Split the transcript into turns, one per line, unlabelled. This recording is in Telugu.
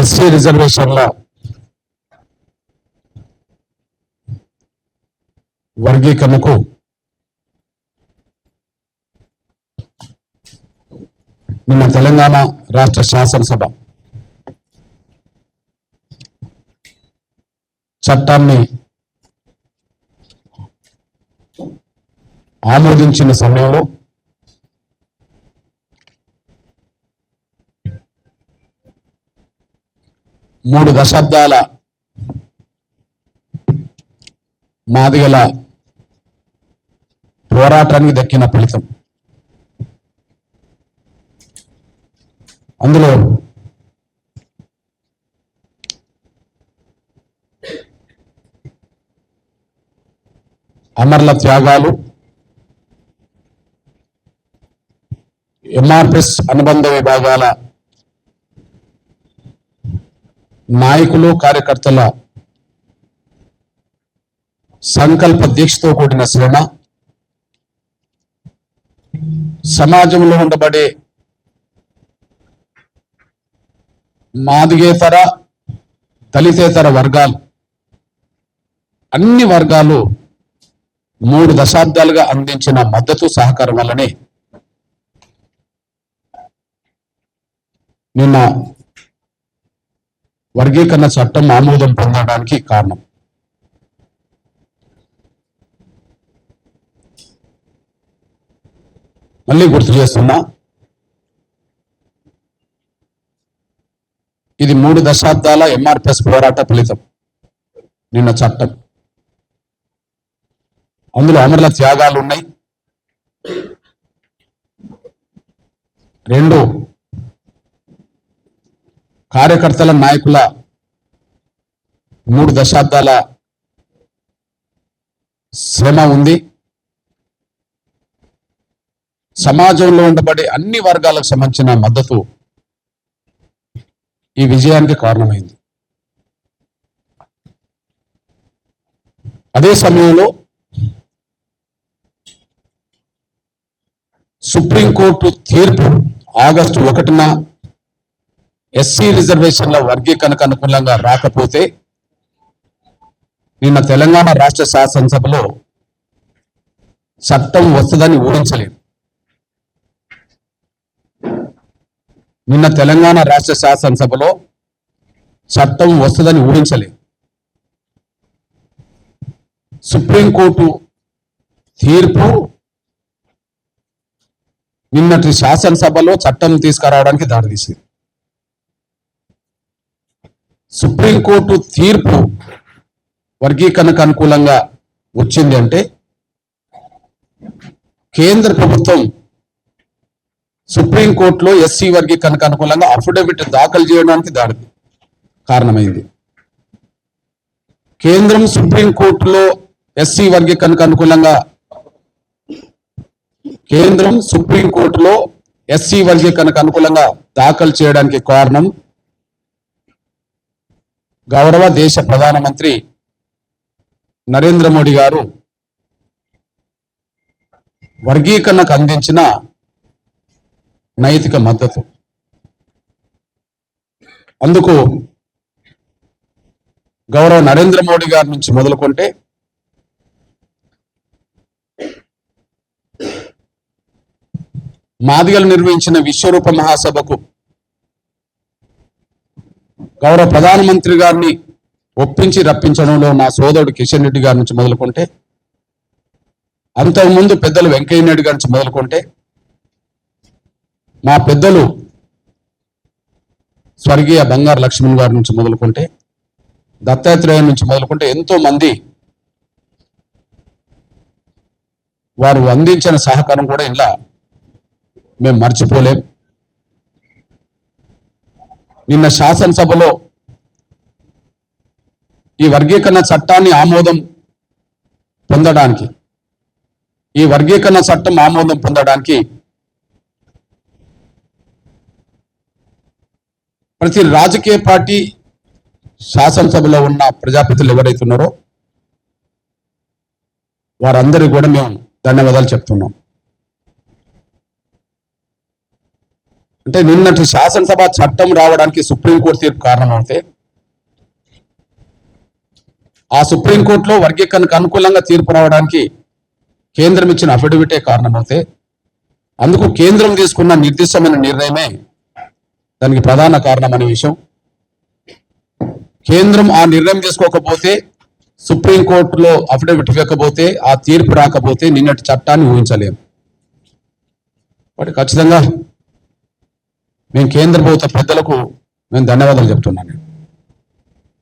ఎస్సీ రిజర్వేషన్ల వర్గీకరణకు నిన్న తెలంగాణ రాష్ట్ర శాసనసభ చట్టాన్ని ఆమోదించిన సమయంలో మూడు దశాబ్దాల మాదిగల పోరాటానికి దక్కిన ఫలితం. అందులో అమర్ల త్యాగాలు ఎంఆర్పిఎస్ అనుబంధ విభాగాల నాయకులు కార్యకర్తల సంకల్ప దీక్షతో కూడిన శ్రమ సమాజంలో ఉండబడే మాదిగేతర దళితేతర వర్గాలు అన్ని వర్గాలు మూడు దశాబ్దాలుగా అందించిన మద్దతు సహకారం వల్లనే నిన్న వర్గీకరణ చట్టం ఆమోదం పొందడానికి కారణం. మళ్ళీ గుర్తు చేస్తున్నా. ఇది మూడు దశాబ్దాల ఎంఆర్పిఎస్ పోరాట ఫలితం. నిన్న చట్టం. అందులో అమరుల త్యాగాలు ఉన్నాయి. రెండు కార్యకర్తల నాయకుల మూడు దశాబ్దాల శ్రమ ఉంది. సమాజంలో ఉండబడే అన్ని వర్గాలకు సంబంధించిన మద్దతు ఈ విజయానికి కారణమైంది. అదే సమయంలో సుప్రీంకోర్టు తీర్పు ఆగస్టు ఒకటిన ఎస్సీ రిజర్వేషన్ల వర్గీకరణకు అనుకూలంగా రాకపోతే నిన్న తెలంగాణ రాష్ట్ర శాసనసభలో చట్టం వస్తుందని ఊహించలేదు. నిన్న తెలంగాణ రాష్ట్ర శాసనసభలో చట్టం వస్తుందని ఊహించలేదు. సుప్రీంకోర్టు తీర్పు నిన్నటి శాసనసభలో చట్టం తీసుకురావడానికి దారితీసింది. సుప్రీంకోర్టు తీర్పు వర్గీకరణకు అనుకూలంగా వచ్చింది అంటే కేంద్ర ప్రభుత్వం సుప్రీంకోర్టులో ఎస్సీ వర్గీకరణకు అనుకూలంగా అఫిడవిట్ దాఖలు చేయడానికి దాడి కారణమైంది. కేంద్రం సుప్రీంకోర్టులో ఎస్సీ వర్గీకరణకు అనుకూలంగా కేంద్రం సుప్రీంకోర్టులో ఎస్సీ వర్గీకరణకు అనుకూలంగా దాఖలు చేయడానికి కారణం గౌరవ దేశ ప్రధానమంత్రి నరేంద్ర మోడీ గారు వర్గీకరణకు అందించిన నైతిక మద్దతు. అందుకు గౌరవ నరేంద్ర మోడీ గారి నుంచి మొదలుకుంటే మాదిగలు నిర్వహించిన విశ్వరూప మహాసభకు గౌరవ ప్రధానమంత్రి గారిని ఒప్పించి రప్పించడంలో నా సోదరుడు కిషన్ రెడ్డి గారి నుంచి మొదలుకుంటే అంతకుముందు పెద్దలు వెంకయ్య నాయుడు గారి నుంచి మొదలుకుంటే మా పెద్దలు స్వర్గీయ బంగారు లక్ష్మణ్ గారి నుంచి మొదలుకుంటే దత్తాత్రేయ నుంచి మొదలుకుంటే ఎంతో మంది వారు అందించిన సహకారం కూడా ఇలా మేము మర్చిపోలేం. నిన్న శాసనసభలో ఈ వర్గీకరణ చట్టాన్ని ఆమోదం పొందడానికి ఈ వర్గీకరణ చట్టం ఆమోదం పొందడానికి ప్రతి రాజకీయ పార్టీ శాసనసభలో ఉన్న ప్రజాపతిలు ఎవరైతే ఉన్నారో కూడా మేము ధన్యవాదాలు చెప్తున్నాం. అంటే నిన్నటి శాసనసభ చట్టం రావడానికి సుప్రీంకోర్టు తీర్పు కారణం అవుతే ఆ సుప్రీంకోర్టులో వర్గీకరణకు అనుకూలంగా తీర్పు రావడానికి కేంద్రం ఇచ్చిన అఫిడవిటే కారణమవుతే అందుకు కేంద్రం తీసుకున్న నిర్దిష్టమైన నిర్ణయమే దానికి ప్రధాన కారణం అనే విషయం. కేంద్రం ఆ నిర్ణయం తీసుకోకపోతే సుప్రీంకోర్టులో అఫిడవిట్ ఇవ్వకపోతే ఆ తీర్పు రాకపోతే నిన్నటి చట్టాన్ని ఊహించలేము. వాటి ఖచ్చితంగా మేము కేంద్ర ప్రభుత్వ పెద్దలకు మేము ధన్యవాదాలు చెప్తున్నాను.